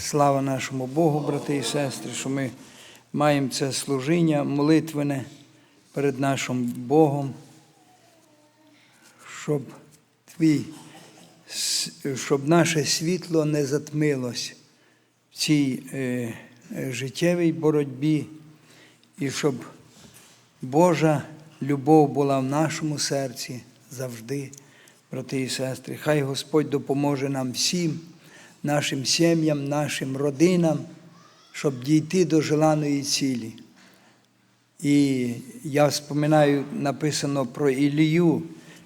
Слава нашому Богу, брати і сестри, що ми маємо це служіння молитвене перед нашим Богом, щоб твій, щоб наше світло не затмилось в цій е, життєвій боротьбі, і щоб Божа любов була в нашому серці завжди, брати і сестри. Хай Господь допоможе нам всім, нашим сім'ям, нашим родинам, щоб дійти до желаної цілі. І я вспоминаю, написано про Ілію,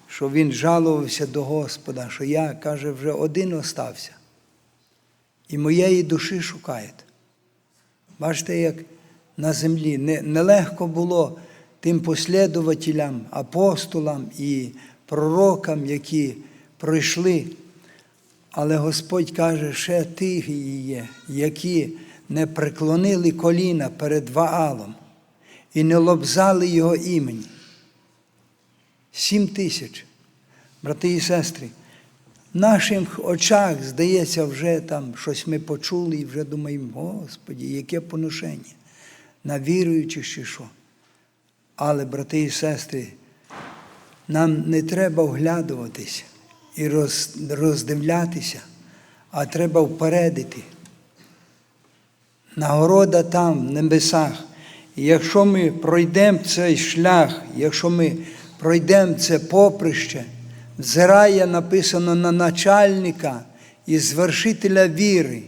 що він жалувався до Господа, що я, каже, вже один остався. І моєї душі шукають. Бачите, як на землі Не- нелегко було тим послідователям, апостолам і пророкам, які пройшли. Але Господь каже, ще тих є, які не преклонили коліна перед Ваалом і не лобзали його імені. Сім тисяч. Брати і сестри, в наших очах, здається, вже там щось ми почули і вже думаємо, Господі, яке поношення на віруючих чи що. Але, брати і сестри, нам не треба оглядуватися і роз- роздивлятися, а треба впередити. Нагорода там, в небесах. І якщо ми пройдемо цей шлях, якщо ми пройдемо це поприще, взирає написано на начальника і звершителя віри,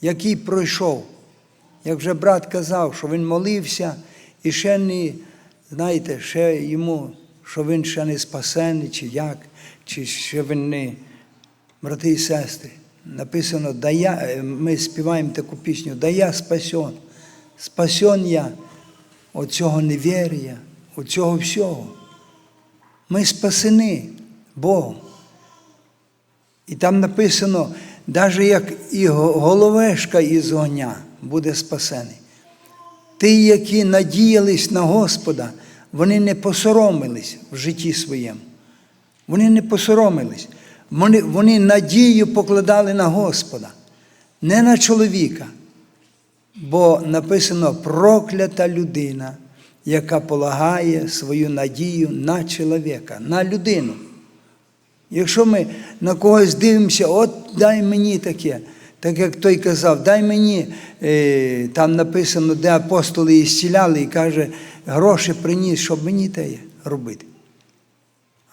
який пройшов. Як вже брат казав, що він молився і ще не, знаєте, ще йому, що він ще не спасений, чи як, чи ще він не. Брати і сестри, написано, да я, е, ми співаємо таку пісню, да я спасен. Спасен я від цього невір'я, від цього всього. Ми спасені Богом. І там написано, навіть як і головешка із огня буде спасений. Ті, які надіялись на Господа, вони не посоромились в житті своєму. Вони не посоромились. Вони, вони надію покладали на Господа, не на чоловіка. Бо написано проклята людина, яка полагає свою надію на чоловіка, на людину. Якщо ми на когось дивимося, от дай мені таке, так як той казав, дай мені, е, там написано, де апостоли ісціляли, і каже, гроші приніс, щоб мені те робити.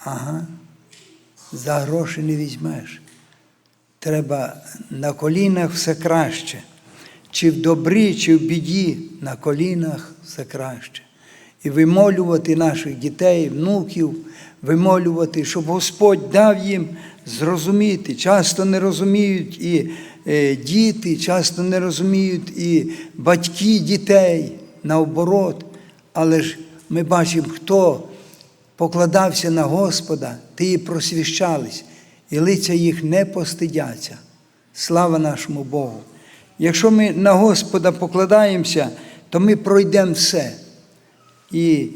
Ага, за гроші не візьмеш. Треба на колінах все краще. Чи в добрі, чи в біді, на колінах все краще. І вимолювати наших дітей, внуків, вимолювати, щоб Господь дав їм зрозуміти. Часто не розуміють і е, діти, часто не розуміють і батьки дітей наоборот. Але ж ми бачимо, хто покладався на Господа, ті і просвіщались, і лиця їх не постидяться. Слава нашому Богу! Якщо ми на Господа покладаємося, то ми пройдемо все. І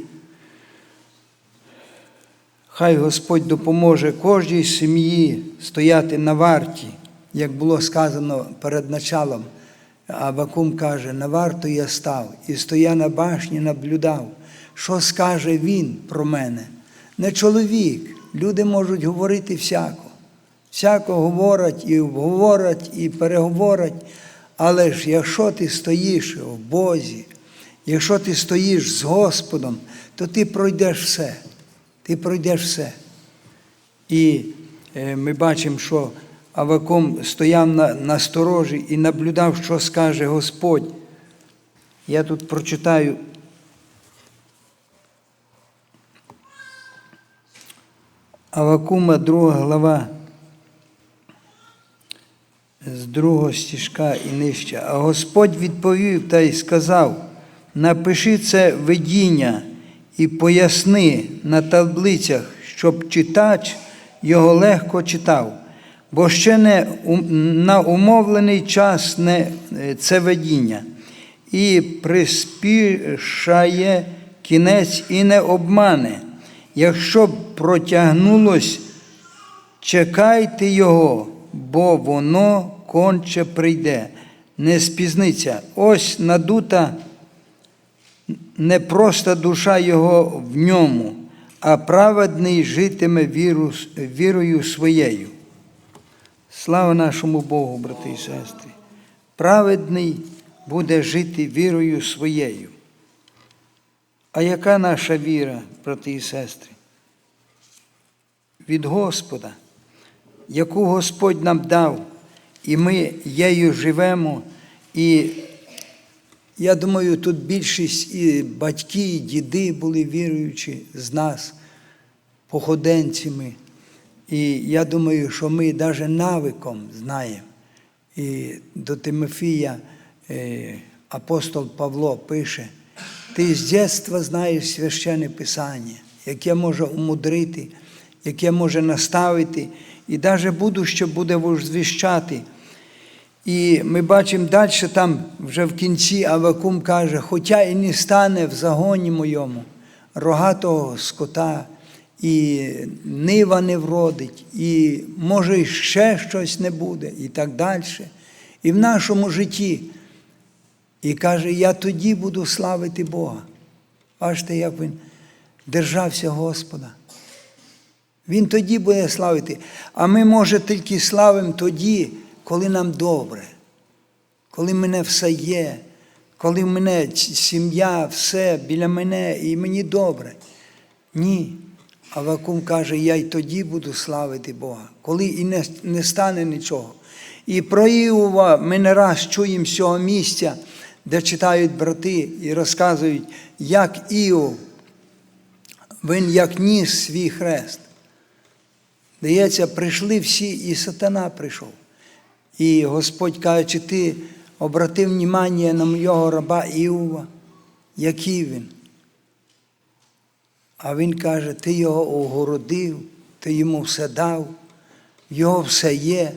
хай Господь допоможе кожній сім'ї стояти на варті, як було сказано перед началом. Авакум каже, на варту я став і стоя на башні наблюдав, що скаже він про мене. Не чоловік. Люди можуть говорити всяко. Всяко говорять і обговорять, і переговорять. Але ж якщо ти стоїш в Бозі, якщо ти стоїш з Господом, то ти пройдеш все. Ти пройдеш все. І е, ми бачимо, що Аваком стояв на, на сторожі і наблюдав, що скаже Господь. Я тут прочитаю. Авакума, друга глава, з другого стіжка і нижче. А Господь відповів та й сказав: напиши це видіння і поясни на таблицях, щоб читач його легко читав, бо ще не на умовлений час не е, це видіння, і приспішає кінець і не обмане. Якщо б протягнулось, чекайте його, бо воно конче прийде. не спізниться. Ось надута не просто душа його в ньому, а праведний житиме віру, вірою своєю. Слава нашому Богу, брати і сестри. Праведний буде жити вірою своєю. А яка наша віра, брати і сестри? Від Господа, яку Господь нам дав, і ми нею живемо. І я думаю, тут більшість і батьки, і діди були віруючі з нас, походенцями. І я думаю, що ми навіть навиком знаємо. І до Тимофія е, апостол Павло пише, ти з дитинства знаєш священне Писання, яке може умудрити, яке може наставити, і навіть будуще буде возвіщати. І ми бачимо далі, там вже в кінці Авакум каже, хоча і не стане в загоні моєму рогатого скота, і нива не вродить, і може ще щось не буде, і так далі. І в нашому житті. І каже, я тоді буду славити Бога. Бачите, як він держався Господа. Він тоді буде славити. А ми, може, тільки славимо тоді, коли нам добре, коли мене все є, коли в мене сім'я, все біля мене і мені добре. Ні. Авакум каже, я й тоді буду славити Бога, коли і не, не стане нічого. І про Іова ми не раз чуємо з цього місця, де читають брати і розказують, як Іов, він як ніс свій хрест. Здається, прийшли всі, і сатана прийшов. І Господь каже, чи ти обратив внимання на моєго раба Іова, який він. А він каже, ти його огородив, ти йому все дав, його все є.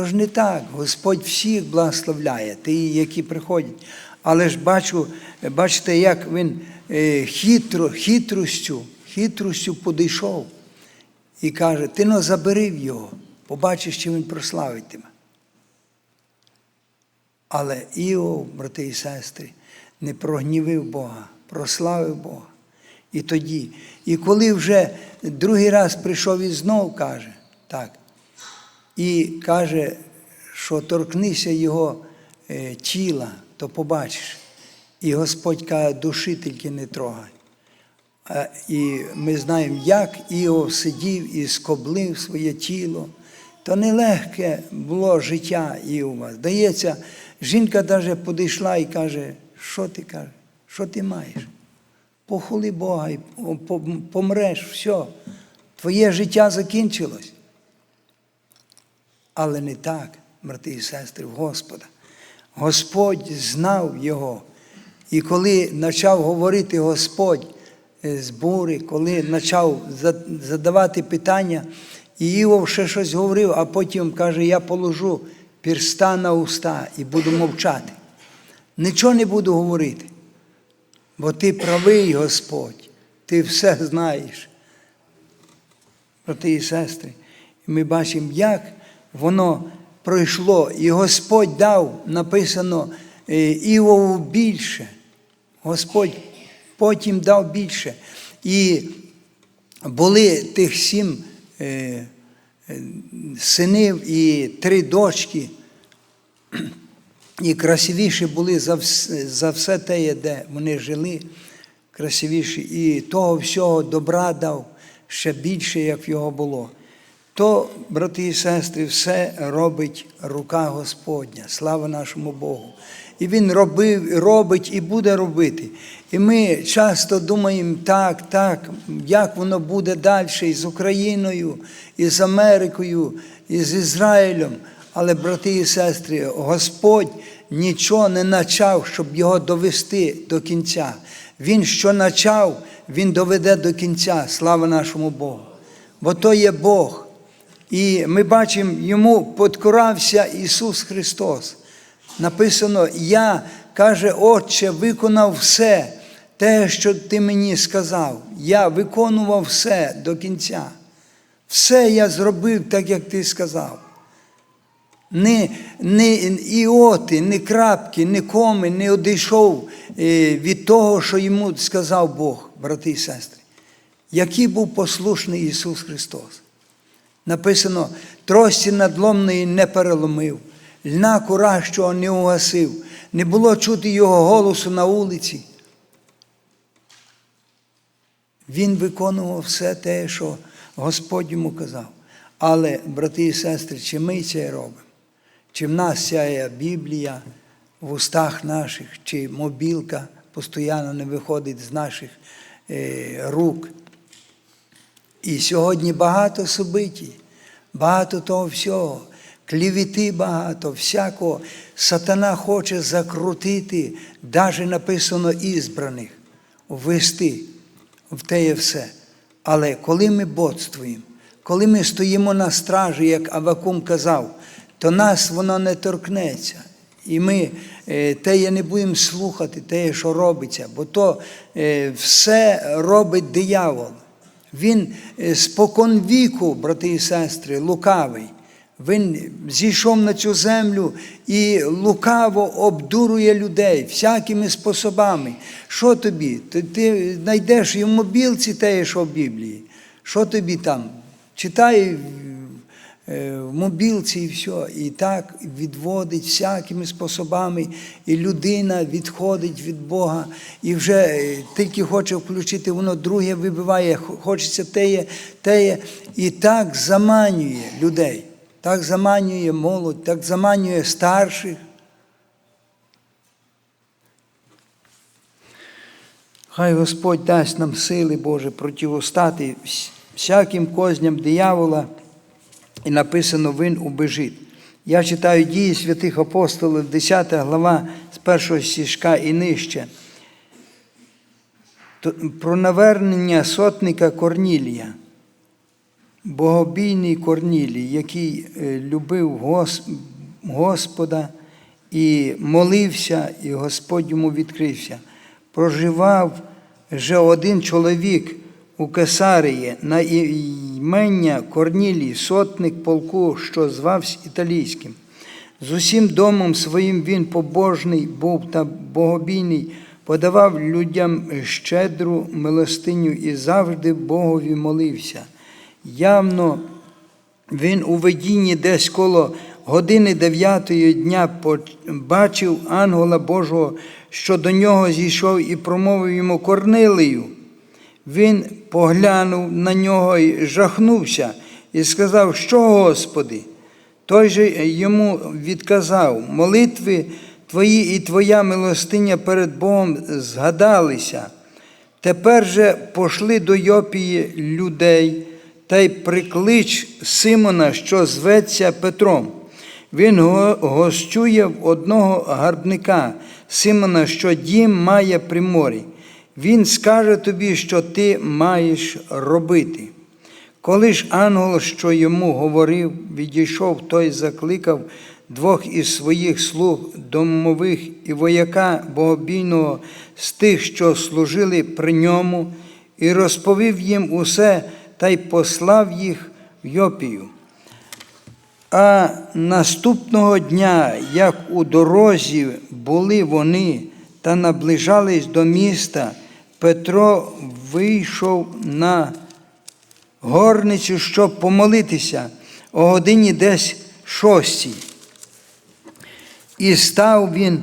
Тож не так, Господь всіх благословляє, ті, які приходять. Але ж бачу, бачите, як він е, хитро, хитростю, хитростю подійшов і каже, ти но забери його, побачиш, що він прославитиме. Але Іов, брати і сестри, не прогнівив Бога, прославив Бога. І тоді, і коли вже другий раз прийшов і знов каже, так, і каже, що торкнися його е, тіла, то побачиш. І Господь каже, душі тільки не трогай. І ми знаємо, як Іов сидів і скоблив своє тіло. То нелегке було життя Іова. Здається, жінка навіть підійшла і каже, що ти кажеш, що ти маєш? Похули Бога і помреш, все. Твоє життя закінчилось. Але не так, брати і сестри, Господа. Господь знав його. І коли почав говорити Господь з бури, коли почав задавати питання, і Іов ще щось говорив, а потім каже, я положу пірста на уста і буду мовчати. Нічого не буду говорити. Бо ти правий, Господь, ти все знаєш. Брати і сестри, і ми бачимо, як воно пройшло, і Господь дав, написано Іову більше. Господь потім дав більше. І були тих сім е, синів і три дочки, і красивіші були за все, за все те, де вони жили, красивіші, і того всього добра дав ще більше, як його було. То, брати і сестри, все робить рука Господня. Слава нашому Богу. І Він робив, робить і буде робити. І ми часто думаємо, так, так, як воно буде далі і з Україною, і з Америкою, і з Ізраїлем. Але, брати і сестри, Господь нічого не почав, щоб його довести до кінця. Він що почав, Він доведе до кінця. Слава нашому Богу. Бо то є Бог. І ми бачимо, йому подкорався Ісус Христос. Написано, я, каже, Отче, виконав все, те, що ти мені сказав. Я виконував все до кінця. Все я зробив так, як ти сказав. Ні, ні іоти, ні крапки, ні коми не одійшов е, від того, що йому сказав Бог, брати і сестри. Який був послушний Ісус Христос. Написано, трості надломної не переломив, льна куращого не угасив, не було чути Його голосу на вулиці. Він виконував все те, що Господь йому казав. Але, брати і сестри, чи ми це робимо? Чи в нас сяє Біблія в устах наших, чи мобілка постійно не виходить з наших е, рук? І сьогодні багато собитій, багато того всього, клівіти багато, всякого. Сатана хоче закрутити, навіть написано ізбраних, ввести в те є все. Але коли ми бодствуємо, коли ми стоїмо на стражі, як Авакум казав, то нас воно не торкнеться. І ми е, те не будемо слухати, те, що робиться, бо то е, все робить диявол. Він е, спокон віку, брати і сестри, лукавий. Він зійшов на цю землю і лукаво обдурує людей всякими способами. Що тобі? Ти, ти знайдеш і в мобілці те, що в Біблії. Що тобі там? Читай в мобілці і все. І так відводить всякими способами, і людина відходить від Бога, і вже е, тільки хоче включити, воно друге вибиває, хочеться теє, теє, і так заманює людей. Так заманює молодь, так заманює старших. Хай Господь дасть нам сили, Боже, противостати всяким козням диявола, і написано Він убежить. Я читаю дії святих апостолів, 10 глава з першого стішка і нижче. Про навернення сотника Корнілія богобійний Корнілій, який любив Господа і молився, і Господь йому відкрився. Проживав вже один чоловік у Кесарії на імення Корнілій, сотник полку, що звався італійським. З усім домом своїм він побожний був та богобійний, подавав людям щедру милостиню і завжди Богові молився. Явно він у видінні десь коло години дев'ятої дня бачив ангела Божого, що до нього зійшов і промовив йому Корнилию. Він поглянув на нього і жахнувся і сказав, що Господи? Той же йому відказав, молитви твої і твоя милостиня перед Богом згадалися. Тепер же пошли до Йопії людей та й приклич Симона, що зветься Петром. Він гостює в одного гарбника, Симона, що дім має при морі. Він скаже тобі, що ти маєш робити. Коли ж ангел, що йому говорив, відійшов, той закликав двох із своїх слуг домових і вояка богобійного з тих, що служили при ньому, і розповів їм усе та й послав їх в Йопію. А наступного дня, як у дорозі були вони та наближались до міста, Петро вийшов на горницю, щоб помолитися о годині десь шостій. І став він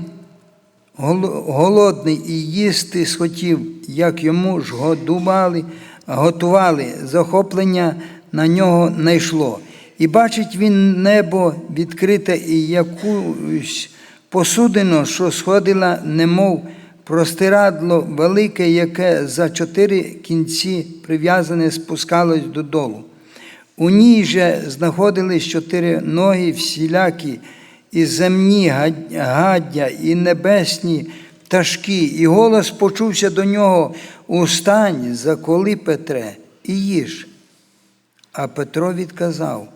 голодний і їсти схотів, як йому ж годували готували, захоплення на нього не йшло. І бачить він небо відкрите і якусь посудину, що сходила, немов простирадло велике, яке за чотири кінці прив'язане спускалось додолу. У ній же знаходились чотири ноги всілякі, і земні гаддя, і небесні пташки, і голос почувся до нього Устань, заколи Петре, і їж. А Петро відказав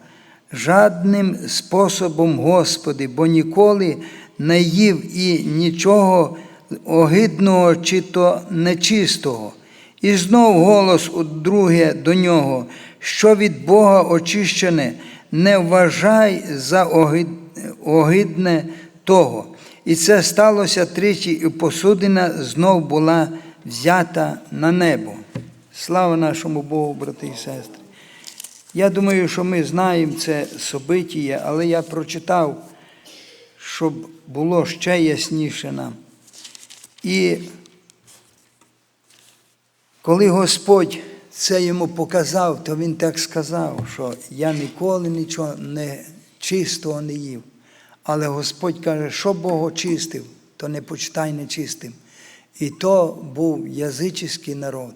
жадним способом, Господи, бо ніколи не їв і нічого огидного чи то нечистого. І знов голос удруге до нього, що від Бога очищене, не вважай за огидне того. І це сталося тричі, і посудина знов була взята на небо. Слава нашому Богу, брати і сестри. Я думаю, що ми знаємо це собитіє, але я прочитав, щоб було ще ясніше нам. І коли Господь це йому показав, то він так сказав, що я ніколи нічого не чистого не їв. Але Господь каже, що Бог очистив, то не почитай нечистим. І то був язичний народ.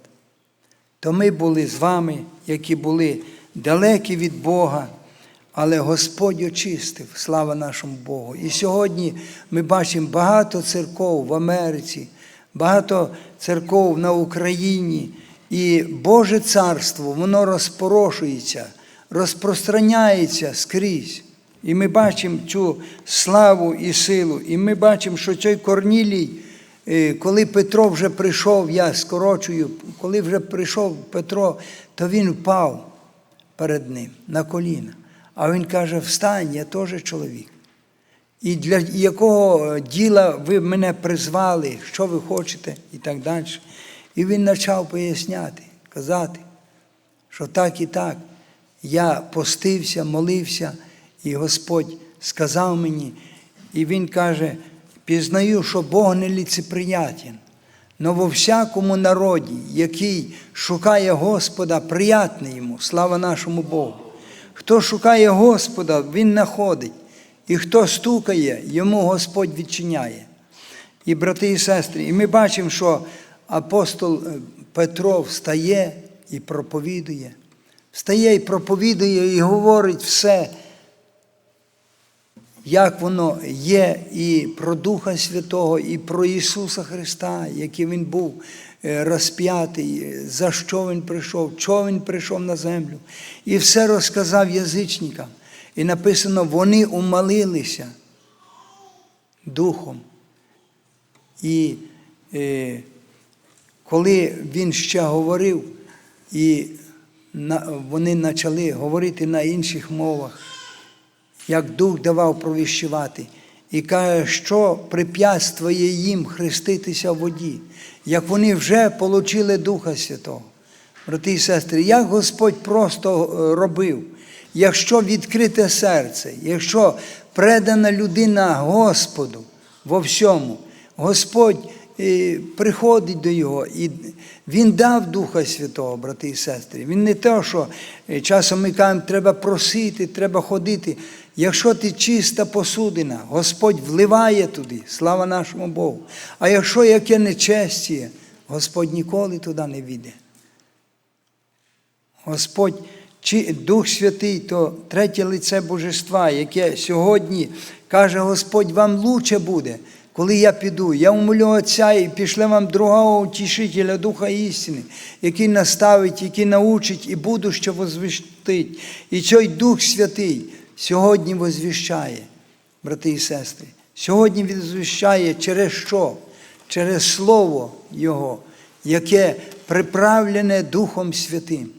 То ми були з вами, які були далекі від Бога, але Господь очистив, слава нашому Богу. І сьогодні ми бачимо багато церков в Америці, багато церков на Україні. І Боже Царство, воно розпорошується, розпространяється скрізь. І ми бачимо цю славу і силу. І ми бачимо, що цей Корнілій, е, коли Петро вже прийшов, я скорочую, коли вже прийшов Петро, то він впав перед ним на коліна. А він каже: Встань, я теж чоловік. І для якого діла ви мене призвали, що ви хочете, і так далі. І він почав поясняти, казати, що так і так. Я постився, молився, і Господь сказав мені, і Він каже: пізнаю, що Бог не ліцеприятен, но во всякому народі, який шукає Господа, приятний йому, слава нашому Богу. Хто шукає Господа, Він знаходить. І хто стукає, йому Господь відчиняє. І брати і сестри, і ми бачимо, що апостол е, Петро встає і проповідує. Встає і проповідує, і говорить все, як воно є, і про Духа Святого, і про Ісуса Христа, який Він був е, розп'ятий, за що Він прийшов, що Він прийшов на землю. І все розказав язичникам. І написано, вони умалилися духом. І е, коли він ще говорив, і на, вони почали говорити на інших мовах, як дух давав провіщувати, і каже, що препятствує їм хреститися в воді, як вони вже отримали Духа Святого. Брати і сестри, як Господь просто е, робив, якщо відкрите серце, якщо предана людина Господу во всьому, Господь е, приходить до його, і Він дав Духа Святого, брати і сестри. Він не те, що е, часом ми кажемо, треба просити, треба ходити. Якщо ти чиста посудина, Господь вливає туди, слава нашому Богу. А якщо яке нечестіє, Господь ніколи туди не війде. Господь, Дух Святий, то третє лице Божества, яке сьогодні каже Господь, вам лучше буде, коли я піду. Я умолю Отця і пішле вам другого утішителя Духа істини, який наставить, який научить і буду що возвістить. І цей Дух Святий сьогодні возвіщає, брати і сестри. Сьогодні він звіщає через що? Через Слово Його, яке приправлене Духом Святим.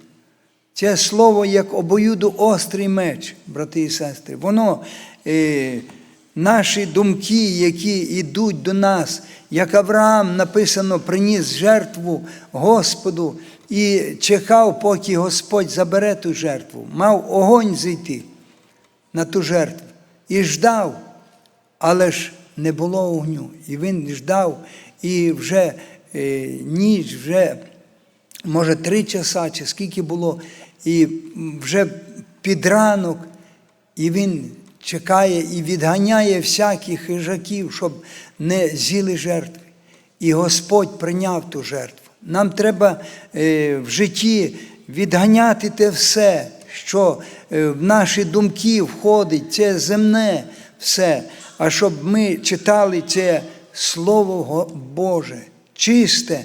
Це слово як обоюду острий меч, брати і сестри. Воно е, наші думки, які йдуть до нас, як Авраам написано, приніс жертву Господу і чекав, поки Господь забере ту жертву. Мав огонь зійти на ту жертву і ждав, але ж не було огню. І він ждав, і вже е, ніч, вже, може, три часа, чи скільки було, і вже під ранок, і він чекає і відганяє всяких хижаків, щоб не з'їли жертви. І Господь прийняв ту жертву. Нам треба е, в житті відганяти те все, що е, в наші думки входить, це земне все. А щоб ми читали це Слово Боже, чисте,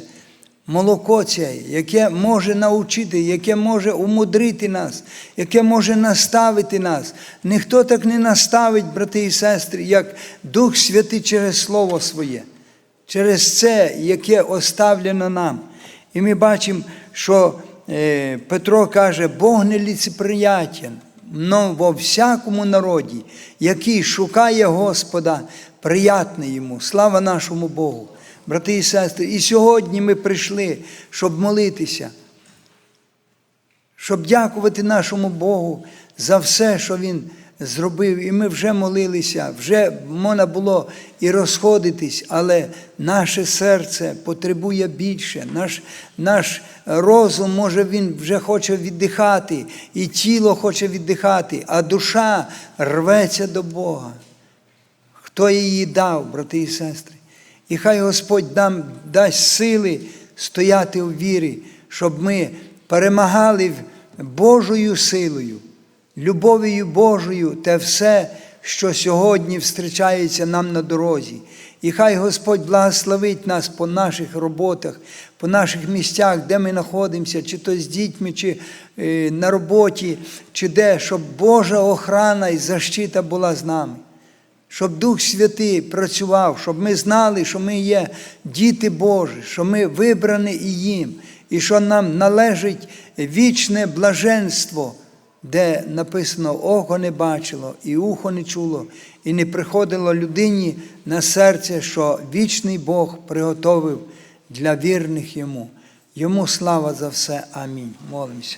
молоко це, яке може навчити, яке може умудрити нас, яке може наставити нас. Ніхто так не наставить, брати і сестри, як Дух Святий через Слово Своє, через це, яке оставлено нам. І ми бачимо, що Петро каже, Бог не ліцеприятен, но во всякому народі, який шукає Господа, приятне йому. Слава нашому Богу. Брати і сестри, і сьогодні ми прийшли, щоб молитися, щоб дякувати нашому Богу за все, що Він зробив. І ми вже молилися, вже можна було і розходитись, але наше серце потребує більше. Наш, наш розум, може, він вже хоче віддихати, і тіло хоче віддихати, а душа рветься до Бога. Хто її дав, брати і сестри? І хай Господь нам дасть сили стояти у вірі, щоб ми перемагали Божою силою, любов'ю Божою те все, що сьогодні зустрічається нам на дорозі. І хай Господь благословить нас по наших роботах, по наших місцях, де ми знаходимося, чи то з дітьми, чи е, на роботі, чи де, щоб Божа охрана і защита була з нами щоб Дух Святий працював, щоб ми знали, що ми є діти Божі, що ми вибрані і їм, і що нам належить вічне блаженство, де написано око не бачило, і ухо не чуло, і не приходило людині на серце, що вічний Бог приготовив для вірних йому. Йому слава за все. Амінь. Молимося.